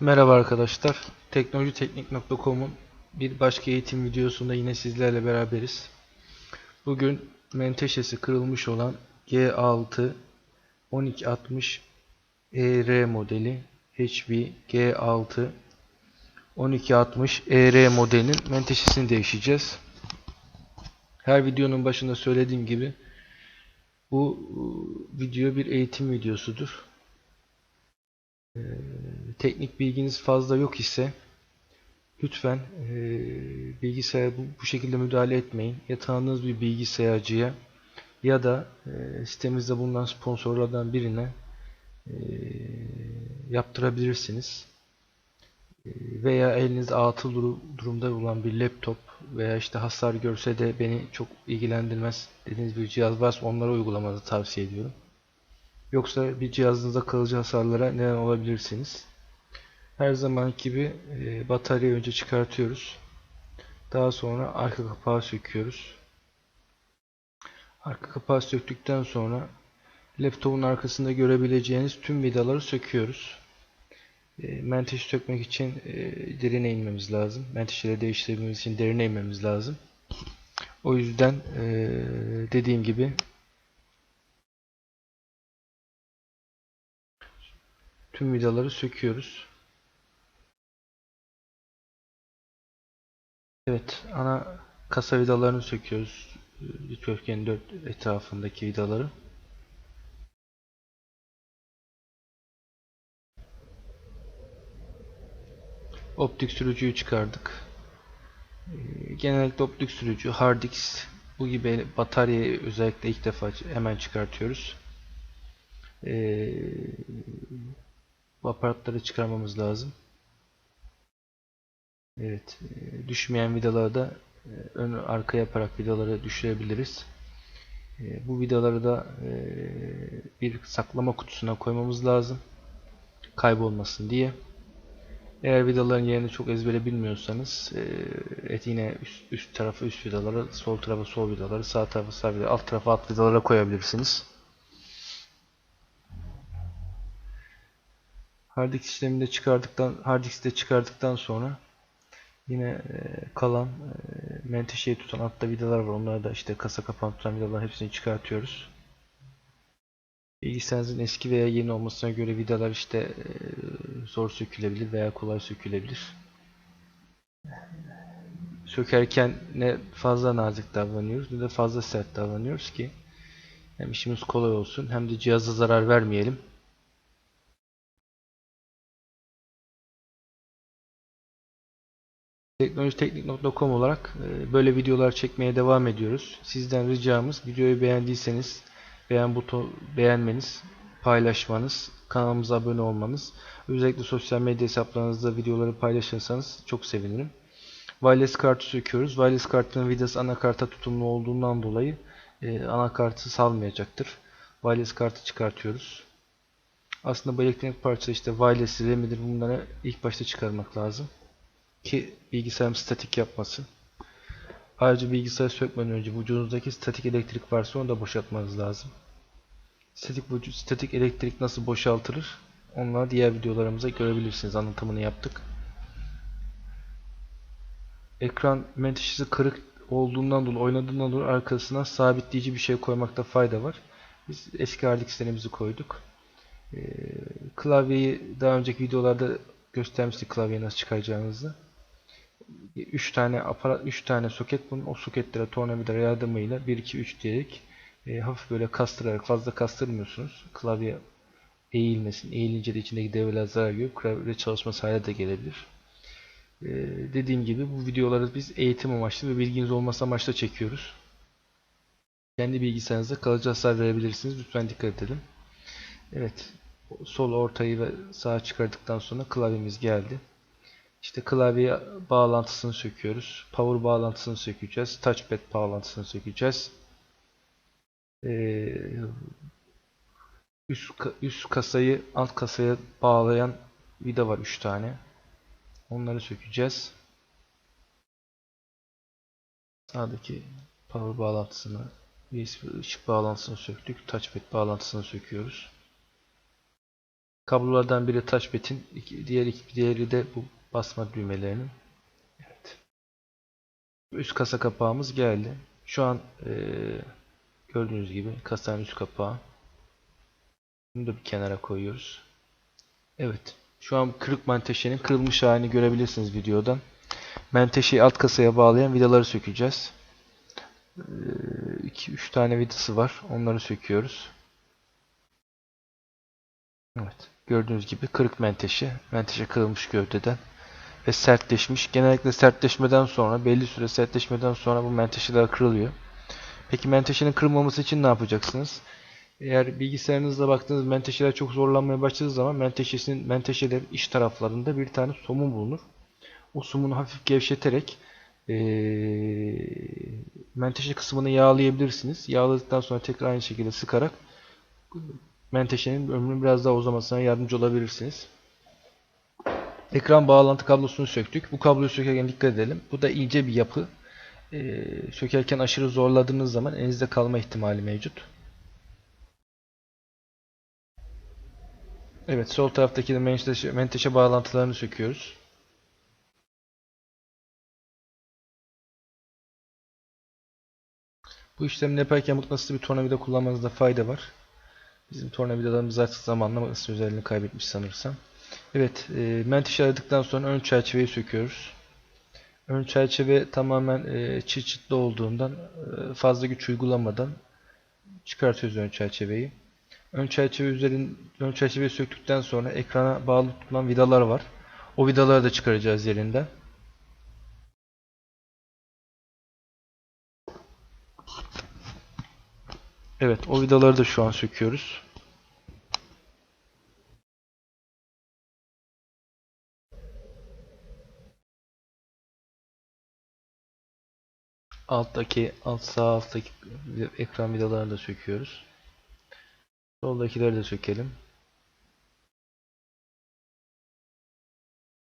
Merhaba arkadaşlar. Teknolojiteknik.com'un bir başka eğitim videosunda yine sizlerle beraberiz. Bugün menteşesi kırılmış olan G6 1260 ER modeli HV G6 1260 ER modelinin menteşesini değişeceğiz. Her videonun başında söylediğim gibi bu video bir eğitim videosudur teknik bilginiz fazla yok ise lütfen e, bilgisayara bu, bu şekilde müdahale etmeyin. Ya tanıdığınız bir bilgisayarcıya ya da e, sitemizde bulunan sponsorlardan birine e, yaptırabilirsiniz. E, veya elinizde atıl duru, durumda olan bir laptop veya işte hasar görse de beni çok ilgilendirmez dediğiniz bir cihaz varsa onlara uygulamanızı tavsiye ediyorum. Yoksa bir cihazınızda kalıcı hasarlara neden olabilirsiniz. Her zaman gibi e, bataryayı önce çıkartıyoruz. Daha sonra arka kapağı söküyoruz. Arka kapağı söktükten sonra laptopun arkasında görebileceğiniz tüm vidaları söküyoruz. E, menteşe sökmek için e, derine inmemiz lazım. Menteşeleri değiştirmemiz için derine inmemiz lazım. O yüzden e, dediğim gibi tüm vidaları söküyoruz. Evet, ana kasa vidalarını söküyoruz. Dikdörtgenin dört etrafındaki vidaları. Optik sürücüyü çıkardık. Genellikle optik sürücü, hard disk, bu gibi bataryayı özellikle ilk defa hemen çıkartıyoruz. Ee, bu aparatları çıkarmamız lazım. Evet, e, düşmeyen vidaları da e, ön arka yaparak vidaları düşürebiliriz. E, bu vidaları da bir saklama kutusuna koymamız lazım. Kaybolmasın diye. Eğer vidaların yerini çok ezbere bilmiyorsanız et yine üst, üst tarafa üst vidaları, sol tarafa sol vidaları, sağ tarafa sağ vidaları, alt tarafa alt vidalara koyabilirsiniz. Hard disk işleminde çıkardıktan hard diskte çıkardıktan sonra yine e, kalan e, menteşeyi tutan altta vidalar var. Onları da işte kasa kapağını tutan vidalar hepsini çıkartıyoruz. Bilgisayarınızın eski veya yeni olmasına göre vidalar işte e, zor sökülebilir veya kolay sökülebilir. Sökerken ne fazla nazik davranıyoruz ne de fazla sert davranıyoruz ki hem işimiz kolay olsun hem de cihaza zarar vermeyelim. teknolojiteknik.com olarak e, böyle videolar çekmeye devam ediyoruz. Sizden ricamız videoyu beğendiyseniz beğen buton beğenmeniz, paylaşmanız, kanalımıza abone olmanız. Özellikle sosyal medya hesaplarınızda videoları paylaşırsanız çok sevinirim. Wireless kartı söküyoruz. Wireless kartının vidası anakarta tutumlu olduğundan dolayı e, anakartı salmayacaktır. Wireless kartı çıkartıyoruz. Aslında bu elektronik parça işte wireless RAM'idir bunları ilk başta çıkarmak lazım ki bilgisayarım statik yapması. Ayrıca bilgisayarı sökmeden önce vücudunuzdaki statik elektrik varsa onu da boşaltmanız lazım. Statik, vücut, statik elektrik nasıl boşaltılır? Onları diğer videolarımıza görebilirsiniz. Anlatımını yaptık. Ekran menteşesi kırık olduğundan dolayı, oynadığından dolayı arkasına sabitleyici bir şey koymakta fayda var. Biz eski hard koyduk. Ee, klavyeyi daha önceki videolarda göstermiştik klavyeyi nasıl çıkaracağınızı. 3 tane aparat 3 tane soket bunun o soketlere tornavida yardımıyla 1 2 3 diyerek e, hafif böyle kastırarak fazla kastırmıyorsunuz. Klavye eğilmesin. Eğilince de içindeki devreler zarar görüp klavye çalışması hale de gelebilir. Ee, dediğim gibi bu videoları biz eğitim amaçlı ve bilginiz olması amaçlı çekiyoruz. Kendi bilgisayarınızda kalıcı hasar verebilirsiniz. Lütfen dikkat edin. Evet. Sol ortayı ve sağa çıkardıktan sonra klavyemiz geldi. İşte klavye bağlantısını söküyoruz. Power bağlantısını sökeceğiz. Touchpad bağlantısını sökeceğiz. Ee, üst, üst kasayı alt kasaya bağlayan vida var 3 tane. Onları sökeceğiz. Sağdaki power bağlantısını USB ışık bağlantısını söktük. Touchpad bağlantısını söküyoruz. Kablolardan biri touchpad'in, diğer diğeri de bu basma düğmelerinin. Evet. Üst kasa kapağımız geldi. Şu an eee, gördüğünüz gibi kasanın üst kapağı. Bunu da bir kenara koyuyoruz. Evet. Şu an kırık menteşenin kırılmış halini görebilirsiniz videodan. Menteşeyi alt kasaya bağlayan vidaları sökeceğiz. 2-3 tane vidası var. Onları söküyoruz. Evet. Gördüğünüz gibi kırık menteşe. Menteşe kırılmış gövdeden ve sertleşmiş. Genellikle sertleşmeden sonra, belli süre sertleşmeden sonra bu menteşeler kırılıyor. Peki menteşenin kırılmaması için ne yapacaksınız? Eğer bilgisayarınızda baktığınız menteşeler çok zorlanmaya başladığı zaman menteşesinin menteşelerin iç taraflarında bir tane somun bulunur. O somunu hafif gevşeterek eee, menteşe kısmını yağlayabilirsiniz. Yağladıktan sonra tekrar aynı şekilde sıkarak menteşenin ömrünün biraz daha uzamasına yardımcı olabilirsiniz. Ekran bağlantı kablosunu söktük. Bu kabloyu sökerken dikkat edelim. Bu da ince bir yapı. Eee, sökerken aşırı zorladığınız zaman elinizde kalma ihtimali mevcut. Evet, sol taraftaki de menteşe, menteşe bağlantılarını söküyoruz. Bu işlemi yaparken mıknatıslı bir tornavida kullanmanızda fayda var. Bizim tornavidalarımız artık zamanla mıknatıs özelliğini kaybetmiş sanırsam. Evet, e, menteşe aradıktan sonra ön çerçeveyi söküyoruz. Ön çerçeve tamamen e, çıt çıtlı olduğundan e, fazla güç uygulamadan çıkartıyoruz ön çerçeveyi. Ön çerçeve üzerin ön çerçeveyi söktükten sonra ekrana bağlı tutulan vidalar var. O vidaları da çıkaracağız yerinden. Evet, o vidaları da şu an söküyoruz. Alttaki, alt sağ alttaki ekran vidalarını da söküyoruz. Soldakileri de sökelim.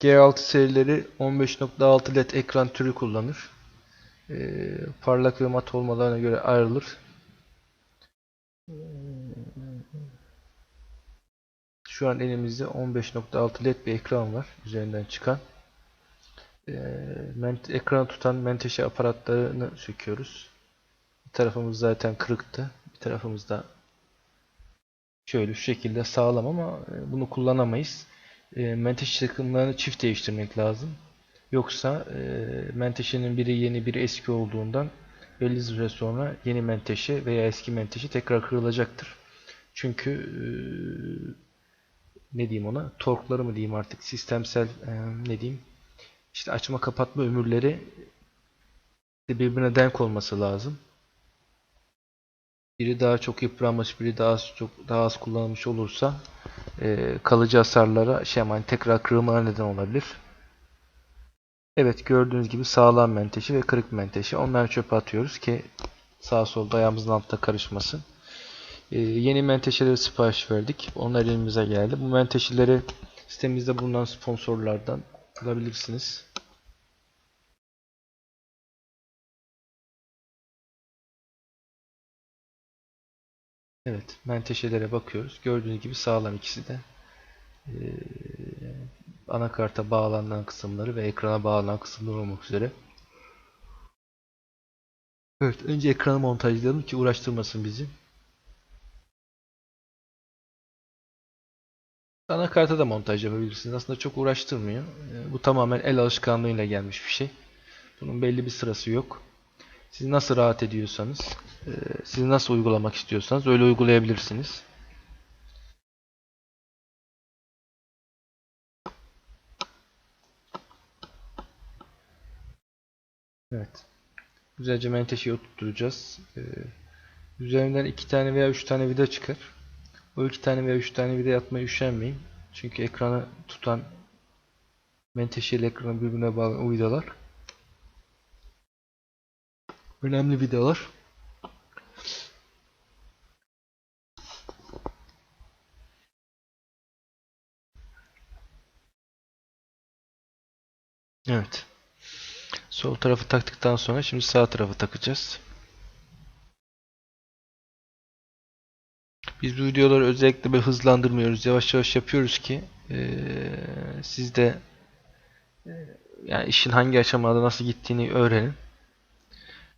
G6 serileri 15.6 led ekran türü kullanır. Ee, parlak ve mat olmalarına göre ayrılır. Şu an elimizde 15.6 led bir ekran var üzerinden çıkan. Ee, ekranı tutan menteşe aparatlarını söküyoruz. Bir tarafımız zaten kırıktı. Bir tarafımız da şöyle şu şekilde sağlam ama e, bunu kullanamayız. E, menteşe takımlarını çift değiştirmek lazım. Yoksa e, menteşenin biri yeni biri eski olduğundan belli süre sonra yeni menteşe veya eski menteşe tekrar kırılacaktır. Çünkü e, ne diyeyim ona torkları mı diyeyim artık sistemsel e, ne diyeyim işte açma kapatma ömürleri birbirine denk olması lazım. Biri daha çok yıpranmış, biri daha az çok daha az kullanılmış olursa e, kalıcı hasarlara şey yani tekrar kırılmalara neden olabilir. Evet gördüğünüz gibi sağlam menteşe ve kırık menteşe. Onları çöpe atıyoruz ki sağ sol ayağımızın altta karışmasın. E, yeni menteşeleri sipariş verdik. Onlar elimize geldi. Bu menteşeleri sitemizde bulunan sponsorlardan bulabilirsiniz. Evet, menteşelere bakıyoruz. Gördüğünüz gibi sağlam ikisi de. Ee, anakarta bağlanan kısımları ve ekrana bağlanan kısımlar olmak üzere. Evet, önce ekranı montajlayalım ki uğraştırmasın bizi. Anakarta da montaj yapabilirsiniz. Aslında çok uğraştırmıyor. Ee, bu tamamen el alışkanlığıyla gelmiş bir şey. Bunun belli bir sırası yok. Siz nasıl rahat ediyorsanız, e, siz nasıl uygulamak istiyorsanız öyle uygulayabilirsiniz. Evet. Güzelce menteşeyi oturtacağız. Ee, üzerinden iki tane veya üç tane vida çıkar. O iki tane veya üç tane vida atmaya üşenmeyin. Çünkü ekranı tutan menteşe ekranı birbirine bağlı o vidalar önemli vidalar. Evet. Sol tarafı taktıktan sonra şimdi sağ tarafı takacağız. Biz bu videoları özellikle böyle hızlandırmıyoruz. Yavaş yavaş yapıyoruz ki eee siz de eee, yani işin hangi aşamada nasıl gittiğini öğrenin.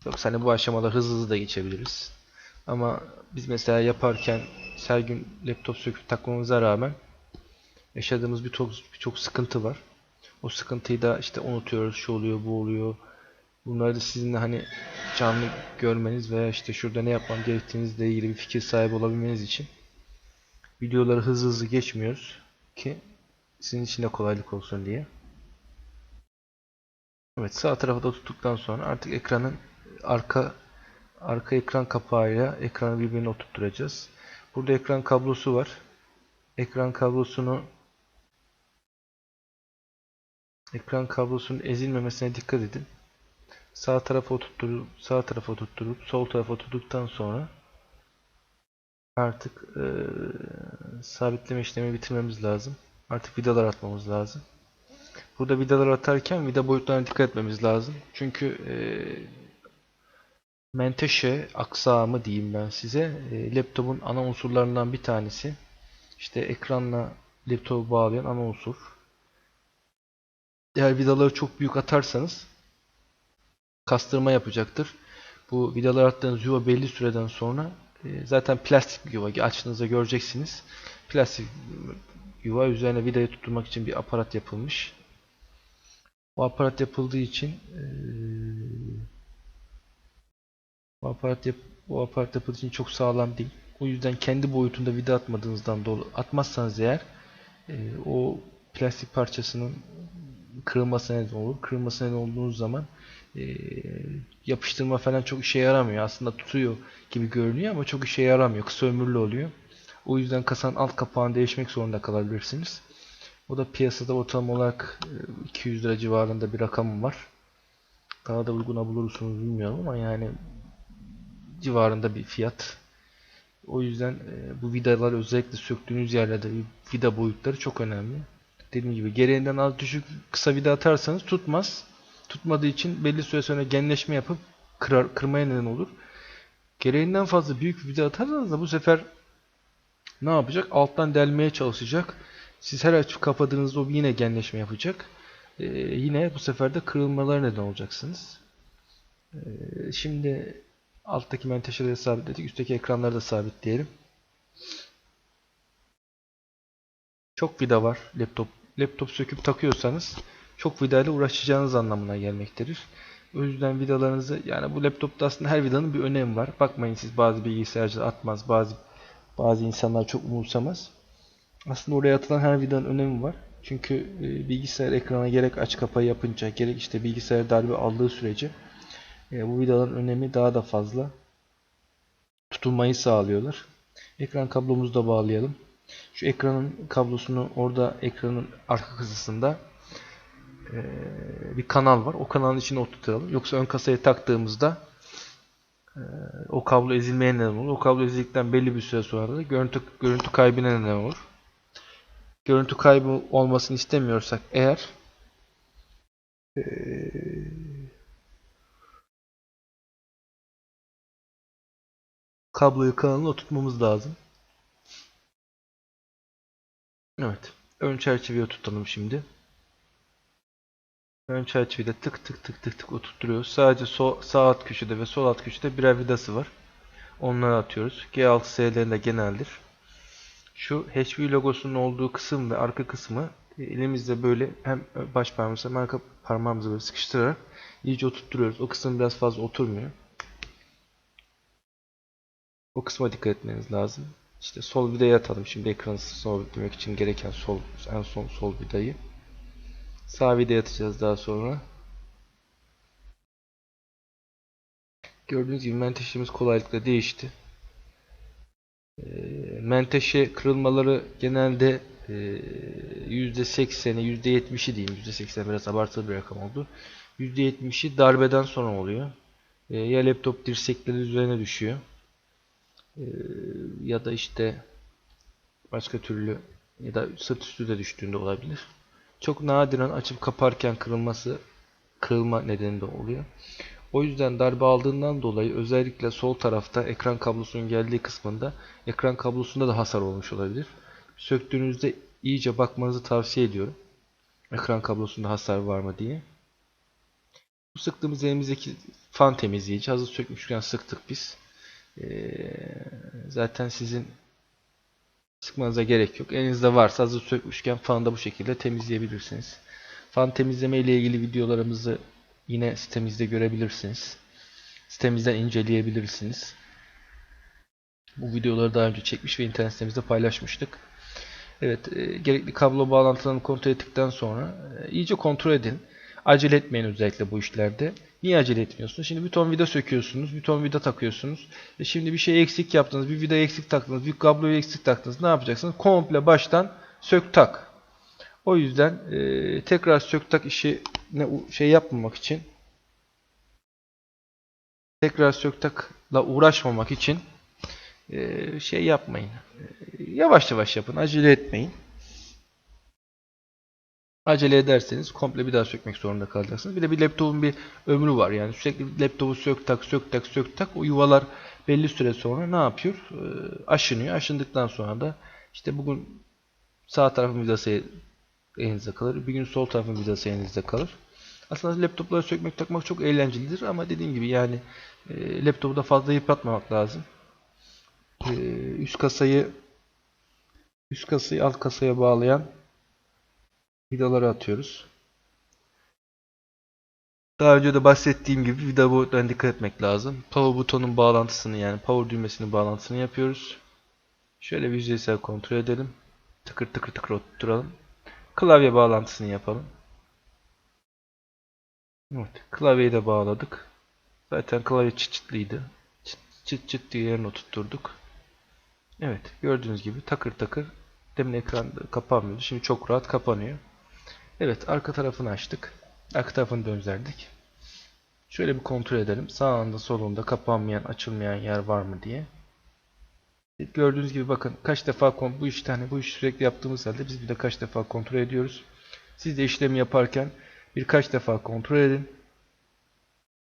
Yoksa hani bu aşamalar hızlı hızlı da geçebiliriz. Ama biz mesela yaparken her gün laptop söküp takmamıza rağmen yaşadığımız birçok birçok sıkıntı var. O sıkıntıyı da işte unutuyoruz. Şu oluyor, bu oluyor. Bunları da sizin de hani canlı görmeniz veya işte şurada ne yapmam gerektiğinizle ilgili bir fikir sahibi olabilmeniz için videoları hızlı hızlı geçmiyoruz ki sizin için de kolaylık olsun diye. Evet sağ tarafı da tuttuktan sonra artık ekranın arka arka ekran kapağıyla ekranı birbirine oturtturacağız. Burada ekran kablosu var. Ekran kablosunu ekran kablosunun ezilmemesine dikkat edin. Sağ tarafa oturtturup sağ tarafa oturtturup sol tarafa oturduktan sonra artık eee, sabitleme işlemi bitirmemiz lazım. Artık vidalar atmamız lazım. Burada vidalar atarken vida boyutlarına dikkat etmemiz lazım. Çünkü eee menteşe aksamı diyeyim ben size. E, laptopun ana unsurlarından bir tanesi. İşte ekranla laptopu bağlayan ana unsur. Eğer vidaları çok büyük atarsanız kastırma yapacaktır. Bu vidalar attığınız yuva belli süreden sonra e, zaten plastik bir yuva açtığınızda göreceksiniz. Plastik yuva üzerine vidayı tutturmak için bir aparat yapılmış. Bu aparat yapıldığı için e, bu aparat, yap bu aparat yapıldığı için çok sağlam değil. O yüzden kendi boyutunda vida atmadığınızdan dolayı atmazsanız eğer e, o plastik parçasının kırılmasına neden olur. Kırılmasına neden olduğunuz zaman e, yapıştırma falan çok işe yaramıyor. Aslında tutuyor gibi görünüyor ama çok işe yaramıyor. Kısa ömürlü oluyor. O yüzden kasanın alt kapağını değişmek zorunda kalabilirsiniz. O da piyasada ortalama olarak e, 200 lira civarında bir rakam var. Daha da uyguna bulursunuz bilmiyorum ama yani civarında bir fiyat. O yüzden e, bu vidalar özellikle söktüğünüz yerlerde vida boyutları çok önemli. Dediğim gibi gereğinden az düşük kısa vida atarsanız tutmaz. Tutmadığı için belli süre sonra genleşme yapıp kırar, kırmaya neden olur. Gereğinden fazla büyük vida atarsanız da bu sefer ne yapacak? Alttan delmeye çalışacak. Siz her açıp kapadığınızda o yine genleşme yapacak. Ee, yine bu sefer de kırılmalar neden olacaksınız. Ee, şimdi alttaki menteşeleri sabitledik. Üstteki ekranları da sabitleyelim. Çok vida var laptop. Laptop söküp takıyorsanız çok vidayla uğraşacağınız anlamına gelmektedir. O yüzden vidalarınızı yani bu laptopta aslında her vidanın bir önemi var. Bakmayın siz bazı bilgisayarcılar atmaz, bazı bazı insanlar çok umursamaz. Aslında oraya atılan her vidanın önemi var. Çünkü e, bilgisayar ekrana gerek aç kapayı yapınca gerek işte bilgisayar darbe aldığı sürece e, bu vidaların önemi daha da fazla. Tutunmayı sağlıyorlar. Ekran kablomuzu da bağlayalım. Şu ekranın kablosunu orada ekranın arka kısmında e, bir kanal var. O kanalın içine oturtalım. Yoksa ön kasaya taktığımızda e, o kablo ezilmeye neden olur. O kablo ezildikten belli bir süre sonra da görüntü, görüntü kaybına neden olur. Görüntü kaybı olmasını istemiyorsak eğer e, kabloyu kanalına oturtmamız lazım. Evet. Ön çerçeveyi tutalım şimdi. Ön çerçevede tık tık tık tık tık oturtuyoruz. Sadece sol, sağ alt köşede ve sol alt köşede birer vidası var. Onları atıyoruz. G6S'lerin de geneldir. Şu HP logosunun olduğu kısım ve arka kısmı elimizde böyle hem baş parmağımızla hem arka parmağımızı böyle sıkıştırarak iyice oturtturuyoruz. O kısım biraz fazla oturmuyor. O kısma dikkat etmeniz lazım. İşte sol vidayı atalım. Şimdi ekranı sabitlemek için gereken sol en son sol vidayı. Sağ vidayı atacağız daha sonra. Gördüğünüz gibi menteşemiz kolaylıkla değişti. E, menteşe kırılmaları genelde e, %80'i %70'i diyeyim. %80 biraz abartılı bir rakam oldu. %70'i darbeden sonra oluyor. E, ya laptop dirsekleri üzerine düşüyor. E, ya da işte başka türlü ya da sırt üstü de düştüğünde olabilir. Çok nadiren açıp kaparken kırılması kırılma nedeni de oluyor. O yüzden darbe aldığından dolayı özellikle sol tarafta ekran kablosunun geldiği kısmında ekran kablosunda da hasar olmuş olabilir. Söktüğünüzde iyice bakmanızı tavsiye ediyorum. Ekran kablosunda hasar var mı diye. Bu sıktığımız elimizdeki fan temizleyici. Hazır sökmüşken sıktık biz. Ee, zaten sizin sıkmanıza gerek yok. Elinizde varsa hazır sökmüşken fanı da bu şekilde temizleyebilirsiniz. Fan temizleme ile ilgili videolarımızı yine sitemizde görebilirsiniz. Sitemizden inceleyebilirsiniz. Bu videoları daha önce çekmiş ve internet sitemizde paylaşmıştık. Evet, e, gerekli kablo bağlantılarını kontrol ettikten sonra e, iyice kontrol edin. Acele etmeyin özellikle bu işlerde. Niye acele etmiyorsunuz? Şimdi bir ton vida söküyorsunuz, bir ton vida takıyorsunuz. E şimdi bir şey eksik yaptınız, bir vida eksik taktınız, bir kabloyu eksik taktınız. Ne yapacaksınız? Komple baştan sök tak. O yüzden e, tekrar sök tak işi ne şey yapmamak için tekrar sök takla uğraşmamak için e, şey yapmayın. E, yavaş yavaş yapın, acele etmeyin. Acele ederseniz komple bir daha sökmek zorunda kalacaksınız. Bir de bir laptopun bir ömrü var. Yani sürekli laptopu sök tak sök tak sök tak o yuvalar belli süre sonra ne yapıyor? E, aşınıyor. Aşındıktan sonra da işte bugün sağ tarafın vidası elinizde kalır. Bir gün sol tarafın vidası elinizde kalır. Aslında laptopları sökmek takmak çok eğlencelidir ama dediğim gibi yani e, laptopu da fazla yıpratmamak lazım. E, üst kasayı üst kasayı alt kasaya bağlayan vidaları atıyoruz. Daha önce de bahsettiğim gibi vida boyutlarına dikkat etmek lazım. Power butonun bağlantısını yani power düğmesinin bağlantısını yapıyoruz. Şöyle bir yüzeysel kontrol edelim. Tıkır tıkır tıkır oturtalım. Klavye bağlantısını yapalım. Evet, klavyeyi de bağladık. Zaten klavye çıt çıtlıydı. Çıt çıt, çıt diye yerine oturtturduk. Evet, gördüğünüz gibi takır takır. Demin ekran kapanmıyordu. Şimdi çok rahat kapanıyor. Evet, arka tarafını açtık. Arka tarafını dönzerdik. Şöyle bir kontrol edelim. Sağında solunda kapanmayan, açılmayan yer var mı diye. Gördüğünüz gibi bakın kaç defa bu işi hani bu işi sürekli yaptığımız halde biz bir de kaç defa kontrol ediyoruz. Siz de işlemi yaparken birkaç defa kontrol edin.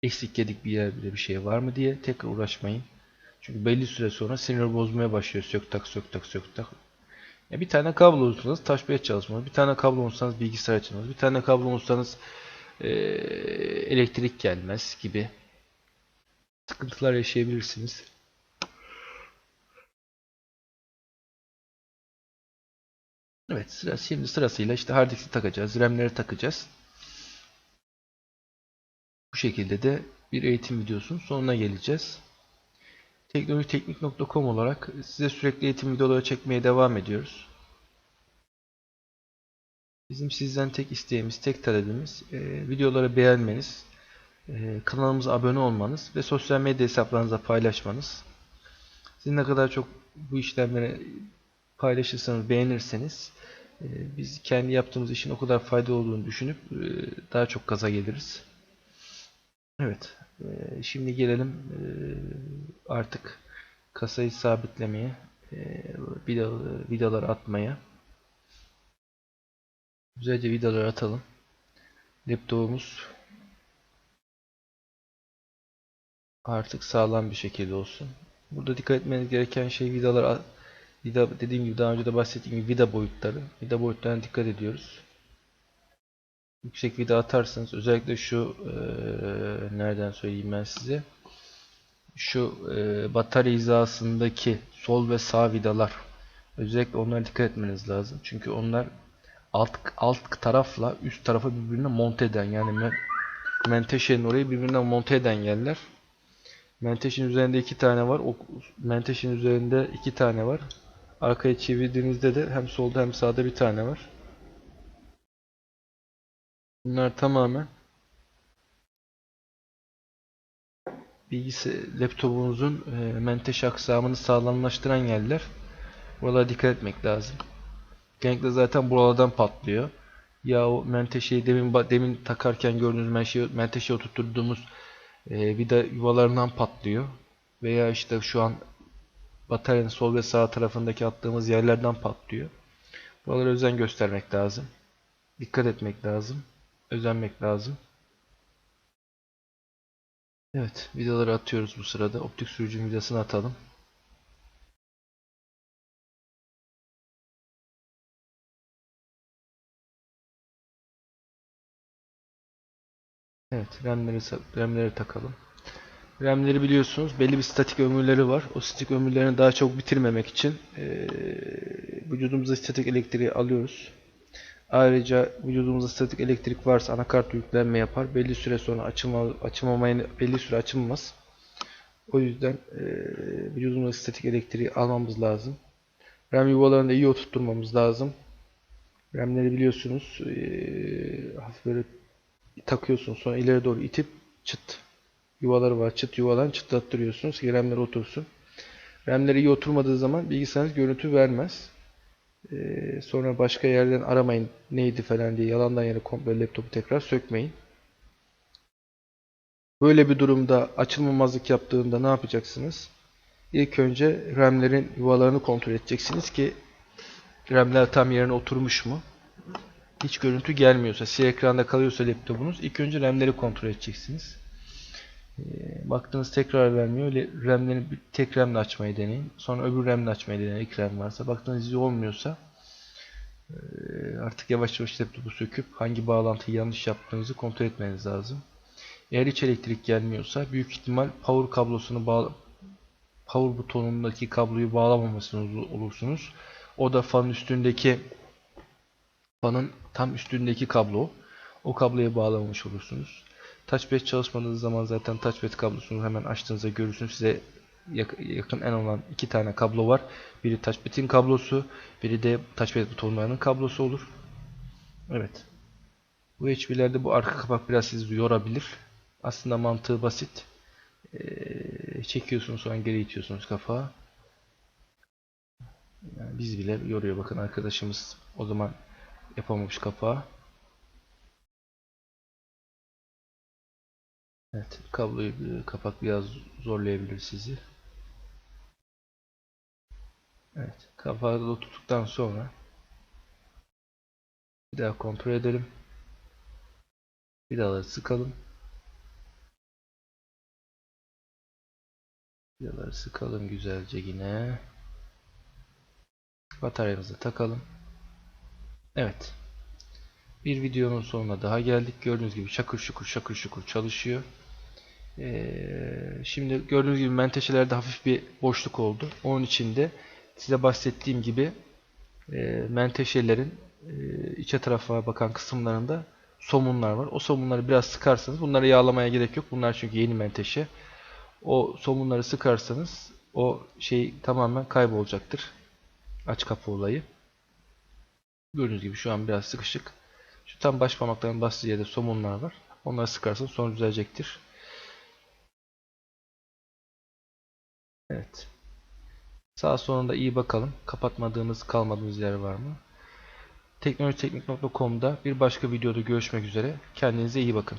Eksik yedik bir yer bile bir şey var mı diye tekrar uğraşmayın. Çünkü belli süre sonra sinir bozmaya başlıyor. Sök tak sök tak. Ya bir tane kablo unutsanız taşbaya çalışmanız, bir tane kablo unutsanız bilgisayar açılmaz, bir tane kablo unutsanız e, elektrik gelmez gibi sıkıntılar yaşayabilirsiniz. Evet sıra, şimdi sırasıyla işte hard takacağız, RAM'leri takacağız. Bu şekilde de bir eğitim videosunun sonuna geleceğiz. Teknolojiteknik.com olarak size sürekli eğitim videoları çekmeye devam ediyoruz. Bizim sizden tek isteğimiz, tek talebimiz e, videoları beğenmeniz, e, kanalımıza abone olmanız ve sosyal medya hesaplarınıza paylaşmanız. Siz ne kadar çok bu işlemleri paylaşırsanız, beğenirseniz e, biz kendi yaptığımız işin o kadar fayda olduğunu düşünüp e, daha çok kaza geliriz. Evet, e, şimdi gelelim e, artık kasayı sabitlemeye, e, vidaları, vidaları atmaya. Güzelce vidaları atalım. Laptopumuz artık sağlam bir şekilde olsun. Burada dikkat etmeniz gereken şey vidalar vida dediğim gibi daha önce de bahsettiğim gibi vida boyutları. Vida boyutlarına dikkat ediyoruz. Yüksek vida atarsanız özellikle şu e, nereden söyleyeyim ben size şu e, batarya hizasındaki sol ve sağ vidalar özellikle onlara dikkat etmeniz lazım. Çünkü onlar alt alt tarafla üst tarafı birbirine monte eden yani menteşenin orayı birbirine monte eden yerler. Menteşenin üzerinde iki tane var. O menteşenin üzerinde iki tane var. Arkaya çevirdiğinizde de hem solda hem sağda bir tane var. Bunlar tamamen bilgisi laptopunuzun e, menteşe aksamını sağlamlaştıran yerler. Buralara dikkat etmek lazım. Genellikle zaten buralardan patlıyor. Ya o menteşeyi demin demin takarken gördüğünüz menteşeyi, menteşeye oturttuğumuz e, vida yuvalarından patlıyor. Veya işte şu an bataryanın sol ve sağ tarafındaki attığımız yerlerden patlıyor. Buralara özen göstermek lazım. Dikkat etmek lazım. Özenmek lazım. Evet, vidaları atıyoruz bu sırada. Optik sürücünün vidasını atalım. Evet, RAM'leri, RAM'leri takalım. RAM'leri biliyorsunuz belli bir statik ömürleri var. O statik ömürlerini daha çok bitirmemek için eee vücudumuza statik elektriği alıyoruz. Ayrıca vücudumuzda statik elektrik varsa anakart yüklenme yapar. Belli süre sonra açılma, açılmamayı belli süre açılmaz. O yüzden eee vücudumuzda statik elektriği almamız lazım. RAM yuvalarını da iyi oturtturmamız lazım. RAM'leri biliyorsunuz eee hafif böyle takıyorsun sonra ileri doğru itip çıt yuvaları var. Çıt yuvadan çıtlattırıyorsunuz ki RAM'ler otursun. RAM'leri iyi oturmadığı zaman bilgisayarınız görüntü vermez. Ee, sonra başka yerden aramayın neydi falan diye yalandan yere komple laptopu tekrar sökmeyin. Böyle bir durumda açılmamazlık yaptığında ne yapacaksınız? İlk önce RAM'lerin yuvalarını kontrol edeceksiniz ki RAM'ler tam yerine oturmuş mu? Hiç görüntü gelmiyorsa, siyah ekranda kalıyorsa laptopunuz ilk önce RAM'leri kontrol edeceksiniz. Ee, baktınız tekrar vermiyor. RAM'leri bir tek RAM'le açmayı deneyin. Sonra öbür RAM'le açmayı deneyin. İlk RAM varsa. Baktınız iyi olmuyorsa e, artık yavaş yavaş laptopu söküp hangi bağlantıyı yanlış yaptığınızı kontrol etmeniz lazım. Eğer hiç elektrik gelmiyorsa büyük ihtimal power kablosunu bağla power butonundaki kabloyu bağlamamasını olursunuz. O da fanın üstündeki fanın tam üstündeki kablo. O kabloya bağlamamış olursunuz. Touchpad çalışmadığınız zaman zaten touchpad kablosunu hemen açtığınızda görürsünüz. Size yakın en olan iki tane kablo var. Biri touchpad'in kablosu, biri de touchpad butonlarının kablosu olur. Evet. Bu HP'lerde bu arka kapak biraz sizi yorabilir. Aslında mantığı basit. Ee, çekiyorsunuz sonra geri itiyorsunuz kafağı. Yani biz bile yoruyor. Bakın arkadaşımız o zaman yapamamış kapağı. Evet, kabloyu kapak biraz zorlayabilir sizi. Evet, kapağı da tuttuktan sonra bir daha kontrol edelim. Vidaları sıkalım. Vidaları sıkalım güzelce yine. Bataryamızı takalım. Evet. Bir videonun sonuna daha geldik. Gördüğünüz gibi şakır şukur şakır şukur çalışıyor. Ee, şimdi gördüğünüz gibi menteşelerde hafif bir boşluk oldu. Onun için de size bahsettiğim gibi e, menteşelerin e, içe tarafa bakan kısımlarında somunlar var. O somunları biraz sıkarsanız bunları yağlamaya gerek yok. Bunlar çünkü yeni menteşe. O somunları sıkarsanız o şey tamamen kaybolacaktır. Aç kapı olayı. Gördüğünüz gibi şu an biraz sıkışık. Şu tam baş parmakların bastığı yerde somunlar var. Onları sıkarsanız sonra düzelecektir. Evet. Sağ sonunda iyi bakalım. Kapatmadığımız, kalmadığımız yer var mı? Teknolojiteknik.com'da bir başka videoda görüşmek üzere. Kendinize iyi bakın.